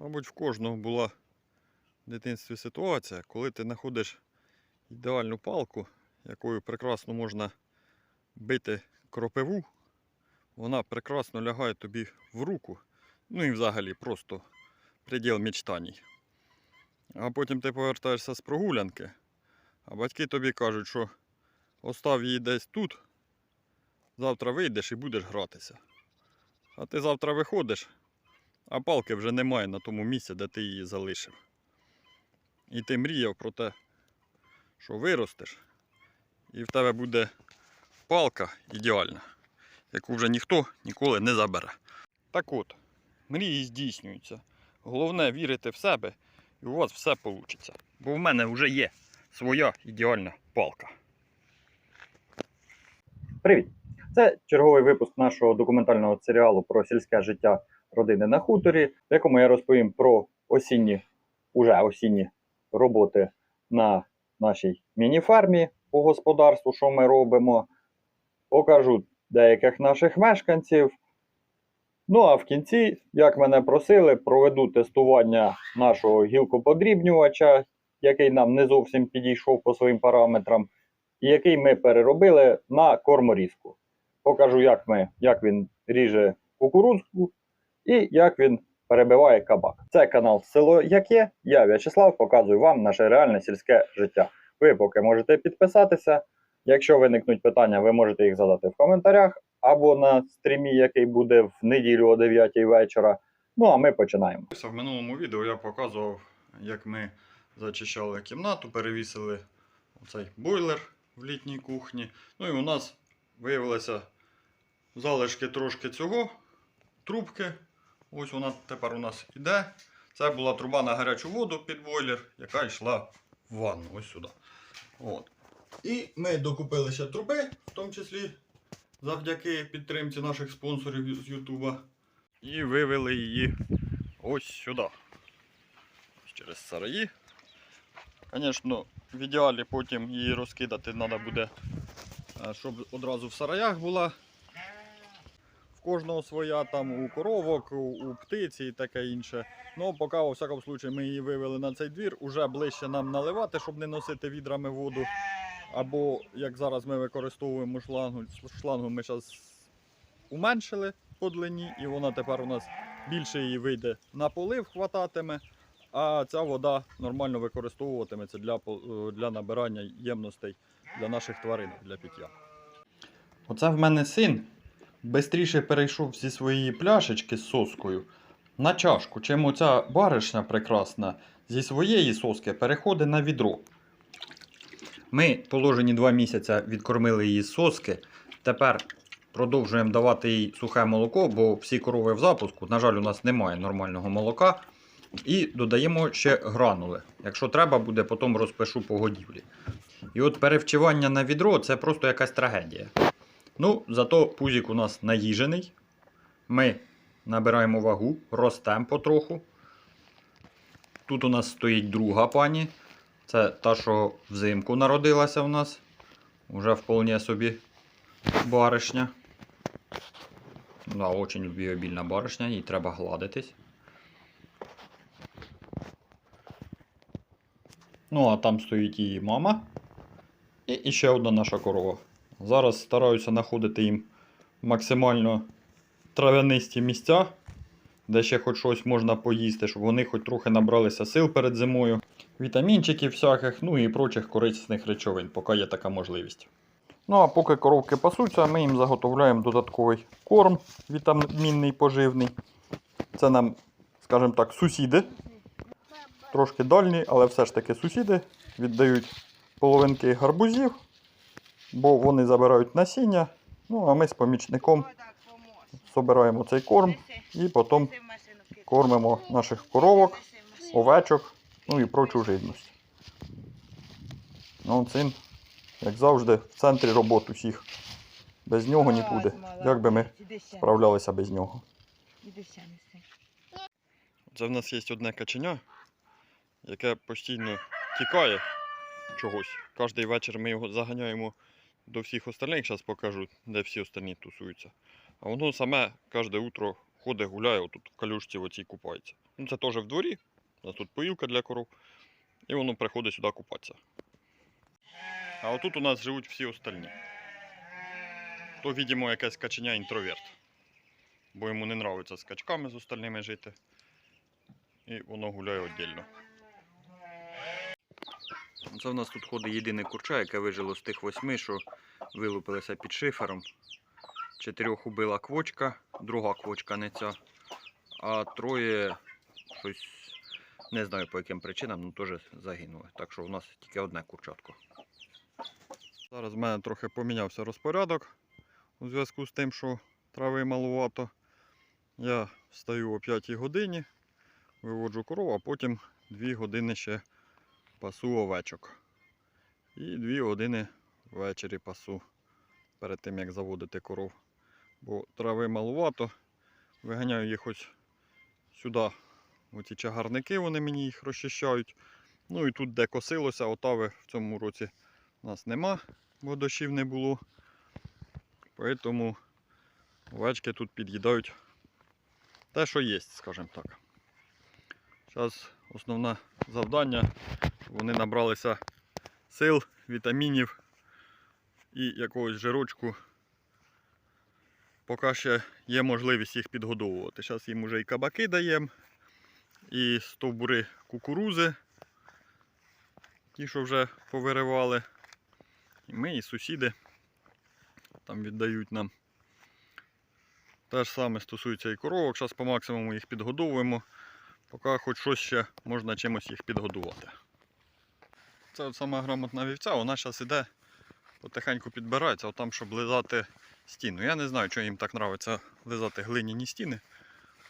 Мабуть, в кожного була в дитинстві ситуація, коли ти знаходиш ідеальну палку, якою прекрасно можна бити кропиву, вона прекрасно лягає тобі в руку. Ну і взагалі просто приділ мечтаній. А потім ти повертаєшся з прогулянки, а батьки тобі кажуть, що остав її десь тут, завтра вийдеш і будеш гратися. А ти завтра виходиш, а палки вже немає на тому місці, де ти її залишив. І ти мріяв про те, що виростеш, і в тебе буде палка ідеальна, яку вже ніхто ніколи не забере. Так от, мрії здійснюються. Головне вірити в себе, і у вас все вийде. Бо в мене вже є своя ідеальна палка. Привіт! Це черговий випуск нашого документального серіалу про сільське життя родини на хуторі, в якому я розповім про осінні, уже осінні роботи на нашій міні-фармі по господарству, що ми робимо. Покажу деяких наших мешканців. Ну а в кінці, як мене просили, проведу тестування нашого гілкоподрібнювача, який нам не зовсім підійшов по своїм параметрам, і який ми переробили на корморізку. Покажу, як, ми, як він ріже кукурудзку і як він перебиває кабак. Це канал Село Яке. Я В'ячеслав, показую вам наше реальне сільське життя. Ви поки можете підписатися. Якщо виникнуть питання, ви можете їх задати в коментарях або на стрімі, який буде в неділю о 9 вечора. Ну а ми починаємо. В минулому відео я показував, як ми зачищали кімнату, перевісили оцей бойлер в літній кухні. Ну і у нас виявилися залишки трошки цього, трубки. Ось вона тепер у нас іде. Це була труба на гарячу воду під бойлер, яка йшла в ванну. Ось сюди. От. І ми докупили ще труби, в тому числі завдяки підтримці наших спонсорів з Ютуба. І вивели її ось сюди. Через сараї. Звісно, в ідеалі потім її розкидати треба буде, щоб одразу в сараях була. В кожного своя, там у коровок, у, птиці і таке інше. Ну, поки, у всякому случаю, ми її вивели на цей двір, уже ближче нам наливати, щоб не носити відрами воду. Або як зараз ми використовуємо шлангу, шлангу ми зараз уменшили по длині, і вона тепер у нас більше її вийде на полив, хвататиме, а ця вода нормально використовуватиметься для, е, для набирання ємностей для наших тварин, для пиття. Оце в мене син бистріше перейшов зі своєї пляшечки з соскою на чашку, чим оця баришня прекрасна зі своєї соски переходить на відро. Ми положені два місяці відкормили її з соски. Тепер продовжуємо давати їй сухе молоко, бо всі корови в запуску. На жаль, у нас немає нормального молока. І додаємо ще гранули. Якщо треба буде, потім розпишу по годівлі. І от перевчування на відро це просто якась трагедія. Ну, зато пузик у нас наїжений. Ми набираємо вагу, ростемо потроху. Тут у нас стоїть друга пані. Це та, що взимку народилася в нас. Уже вполне собі баришня. Да, очень любвеобільна баришня, їй треба гладитись. Ну, а там стоїть її мама. І, і ще одна наша корова. Зараз стараюся знаходити їм максимально трав'янисті місця, де ще хоч щось можна поїсти, щоб вони хоч трохи набралися сил перед зимою, вітамінчиків всяких, ну і прочих корисних речовин, поки є така можливість. Ну а поки коровки пасуться, ми їм заготовляємо додатковий корм вітамінний поживний. Це нам, скажімо так, сусіди. Трошки дальні, але все ж таки сусіди віддають половинки гарбузів, бо вони забирають насіння. Ну а ми з помічником збираємо цей корм і потім кормимо наших коровок, овечок, ну і прочу живність. Ну, син, як завжди, в центрі робот усіх. Без нього нікуди. Як би ми справлялися без нього. Це в нас є одне каченя, яке постійно тікає чогось. Кожний вечір ми його заганяємо до всіх остальних, зараз покажу, де всі остальні тусуються. А воно саме кожне утро ходить, гуляє, отут в калюшці в оцій купається. Ну, це теж в дворі. У нас тут поїлка для коров. І воно приходить сюди купатися. А отут у нас живуть всі остальні. То, видимо, якесь каченя інтроверт. Бо йому не подобається з качками з остальними жити. І воно гуляє віддільно. Це в нас тут ходить єдине курча, яке вижило з тих восьми, що вилупилися під шифером. Чотирьох убила квочка, друга квочка не ця, а троє щось не знаю по яким причинам, ну теж загинули. Так що в нас тільки одне курчатко. Зараз в мене трохи помінявся розпорядок у зв'язку з тим, що трави малувато. Я встаю о 5 годині, виводжу корову, а потім 2 години ще пасу овечок. І 2 години ввечері пасу перед тим, як заводити коров. Бо трави малувато. Виганяю їх ось сюди. Оці чагарники вони мені їх розчищають. Ну і тут, де косилося, отави в цьому році у нас нема, бо дощів не було. Тому овечки тут під'їдають те, що є, скажімо так. Зараз основне завдання, вони набралися сил, вітамінів і якогось жирочку. Поки ще є можливість їх підгодовувати. Зараз їм вже і кабаки даємо, і стовбури кукурузи, ті, що вже повиривали. І ми, і сусіди там віддають нам. Те ж саме стосується і коровок. Зараз по максимуму їх підгодовуємо, поки хоч щось ще можна чимось їх підгодувати. Це от сама грамотна вівця, вона зараз іде, потихеньку підбирається, отам, щоб лизати стіну. Я не знаю, чого їм так подобається лизати глиняні стіни.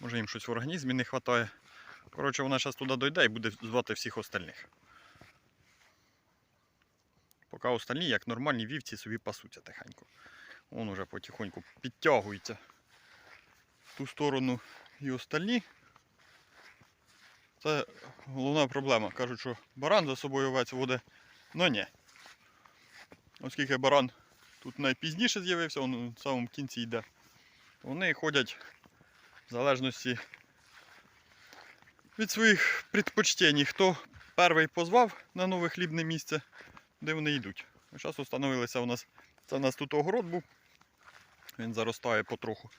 Може їм щось в організмі не вистачає. Коротше, вона зараз туди дойде і буде звати всіх остальних. Поки остальні, як нормальні вівці, собі пасуться тихенько. Вон уже потихоньку підтягується в ту сторону і остальні. Це головна проблема. Кажуть, що баран за собою овець водить. Ну ні. Оскільки баран тут найпізніше з'явився, він в самому кінці йде. Вони ходять в залежності від своїх предпочтень. Хто перший позвав на нове хлібне місце, де вони йдуть. Зараз встановилися у нас. Це у нас тут огород був. Він заростає потроху.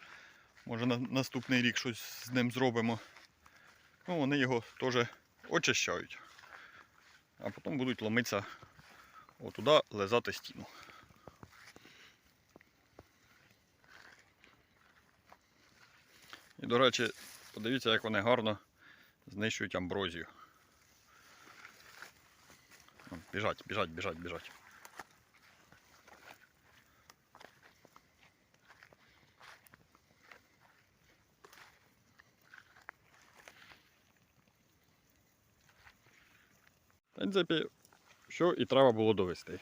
Може на наступний рік щось з ним зробимо. Ну, вони його теж очищають. А потім будуть ломитися отуди лизати стіну. І, до речі, подивіться, як вони гарно знищують амброзію. Біжать, біжать, біжать, біжать. Принципі, що і треба було довести.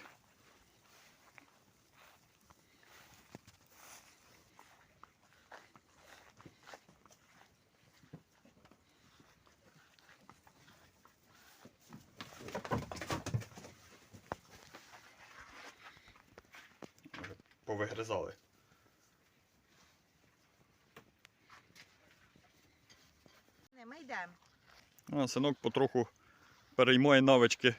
Повигризали. Ми йдемо. А синок потроху переймає навички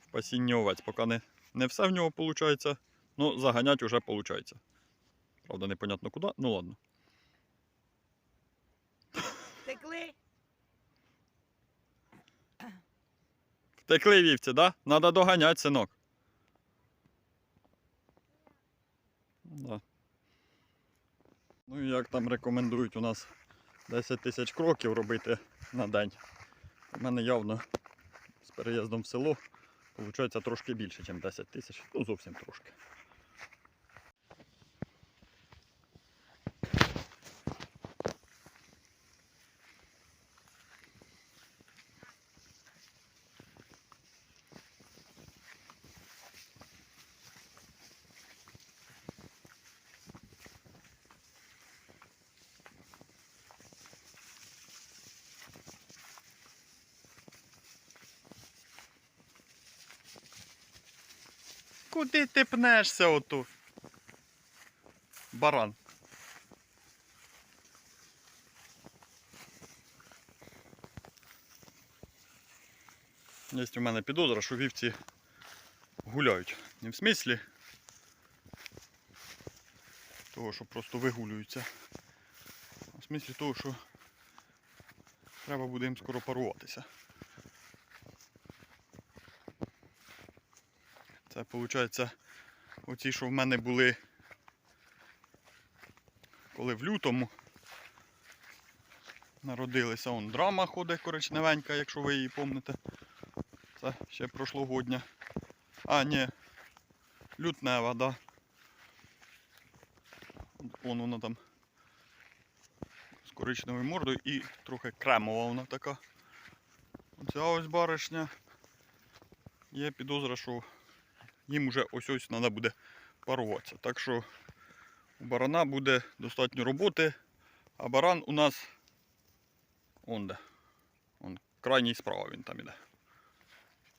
в пасінні овець. Поки не, не все в нього виходить, ну заганять уже виходить. Правда, непонятно куди, ну ладно. Текли. Втекли вівці, да? Надо доганяти, синок. Да. Ну і як там рекомендують у нас 10 тисяч кроків робити на день. У мене явно з переїздом в село виходить трошки більше, ніж 10 тисяч. Ну зовсім трошки. куди ти пнешся оту? Баран. Є у мене підозра, що вівці гуляють. Не в смислі того, що просто вигулюються, а в смислі того, що треба буде їм скоро паруватися. Це виходить оці, що в мене були коли в лютому народилися. Он драма ходить коричневенька, якщо ви її помните. Це ще прошлогодня. А, ні. Лютнева, да. Вон вона там з коричневою мордою і трохи кремова вона така. Оця ось баришня. Є підозра, що їм вже ось ось треба буде паруватися. Так що у барана буде достатньо роботи, а баран у нас он де. Он крайній справа він там іде.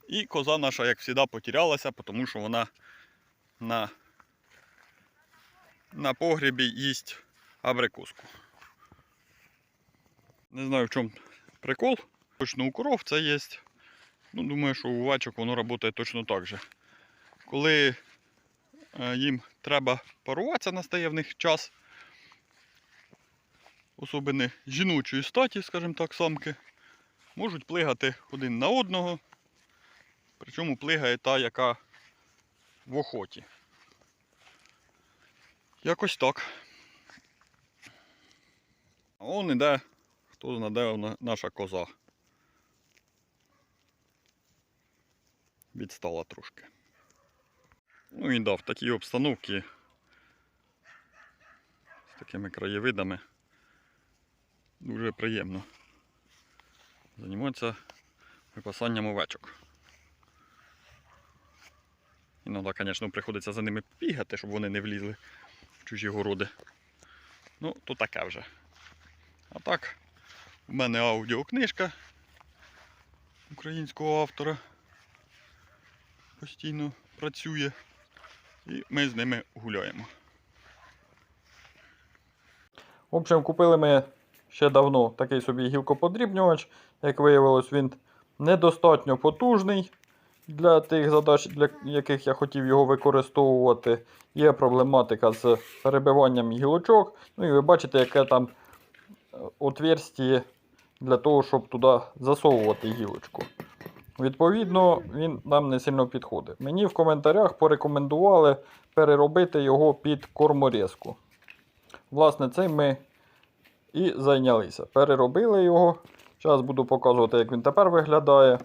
І коза наша, як завжди, потерялася, тому що вона на, на погребі їсть абрикоску. Не знаю в чому прикол. Точно у коров це є. Ну, думаю, що у вачок воно працює точно так же. Коли е, їм треба паруватися, настає в них час. Особини жіночої статі, скажімо так, самки, можуть плигати один на одного. Причому плигає та, яка в охоті. Якось так. А он іде, хто знаде, наша коза. Відстала трошки. Ну і да, в такій обстановці з такими краєвидами дуже приємно займатися випасанням овечок. Іноді, звісно, приходиться за ними бігати, щоб вони не влізли в чужі городи. Ну, то таке вже. А так, у мене аудіокнижка українського автора постійно працює. І ми з ними гуляємо. В общем, купили ми ще давно такий собі гілкоподрібнювач. Як виявилось, він недостатньо потужний для тих задач, для яких я хотів його використовувати. Є проблематика з перебиванням гілочок. Ну і ви бачите, яке там е, отверстіє для того, щоб туди засовувати гілочку. Відповідно, він нам не сильно підходить. Мені в коментарях порекомендували переробити його під корморізку. Власне, цим ми і зайнялися. Переробили його. Зараз буду показувати, як він тепер виглядає.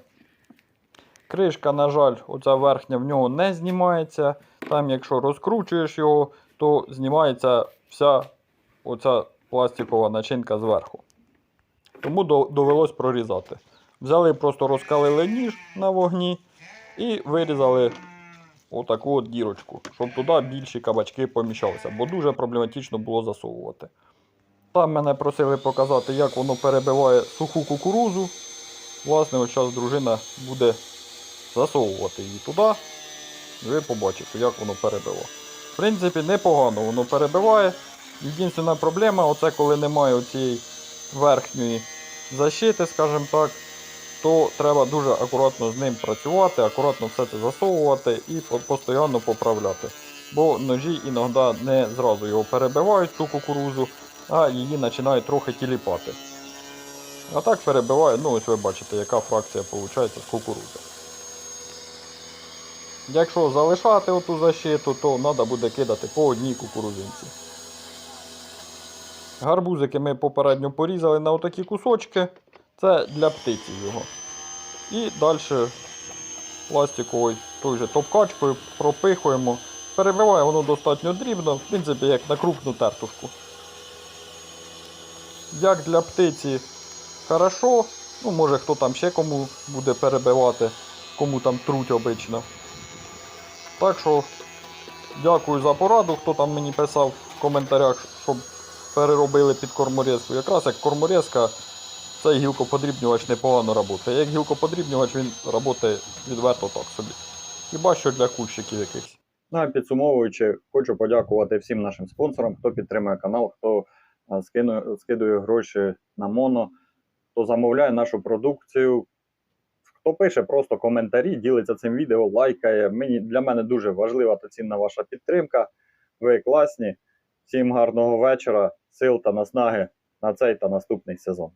Кришка, на жаль, оця верхня в нього не знімається. Там, якщо розкручуєш його, то знімається вся оця пластикова начинка зверху. Тому до- довелось прорізати. Взяли, просто розкалили ніж на вогні і вирізали отаку от дірочку, щоб туди більші кабачки поміщалися, бо дуже проблематично було засовувати. Там мене просили показати, як воно перебиває суху кукурузу. Власне, ось зараз дружина буде засовувати її туди. Ви побачите, як воно перебило. В принципі, непогано воно перебиває. Єдина проблема, оце коли немає цієї верхньої защити, скажімо так, то треба дуже акуратно з ним працювати, акуратно все це засовувати і постійно поправляти. Бо ножі іноді не зразу його перебивають, цю кукурузу, а її починають трохи тіліпати. А так перебиває, ну ось ви бачите, яка фракція виходить з кукурузи. Якщо залишати оту защиту, то треба буде кидати по одній кукурузинці. Гарбузики ми попередньо порізали на отакі кусочки. Це для птиці його. І далі пластиковою той же топкачкою пропихуємо. Перебиває воно достатньо дрібно, в принципі, як на крупну тертушку. Як для птиці хорошо, ну може хто там ще кому буде перебивати, кому там труть обично. Так що дякую за пораду, хто там мені писав в коментарях, щоб переробили під корморізку. Якраз як корморізка цей гілкоподрібнювач непогано працює. Як гілкоподрібнювач він працює відверто так собі. Хіба що для кущиків якихось. Ну а підсумовуючи, хочу подякувати всім нашим спонсорам, хто підтримує канал, хто а, скинує, скидує гроші на моно, хто замовляє нашу продукцію, хто пише просто коментарі, ділиться цим відео, лайкає. Мені для мене дуже важлива та цінна ваша підтримка. Ви класні. Всім гарного вечора, сил та наснаги на цей та наступний сезон.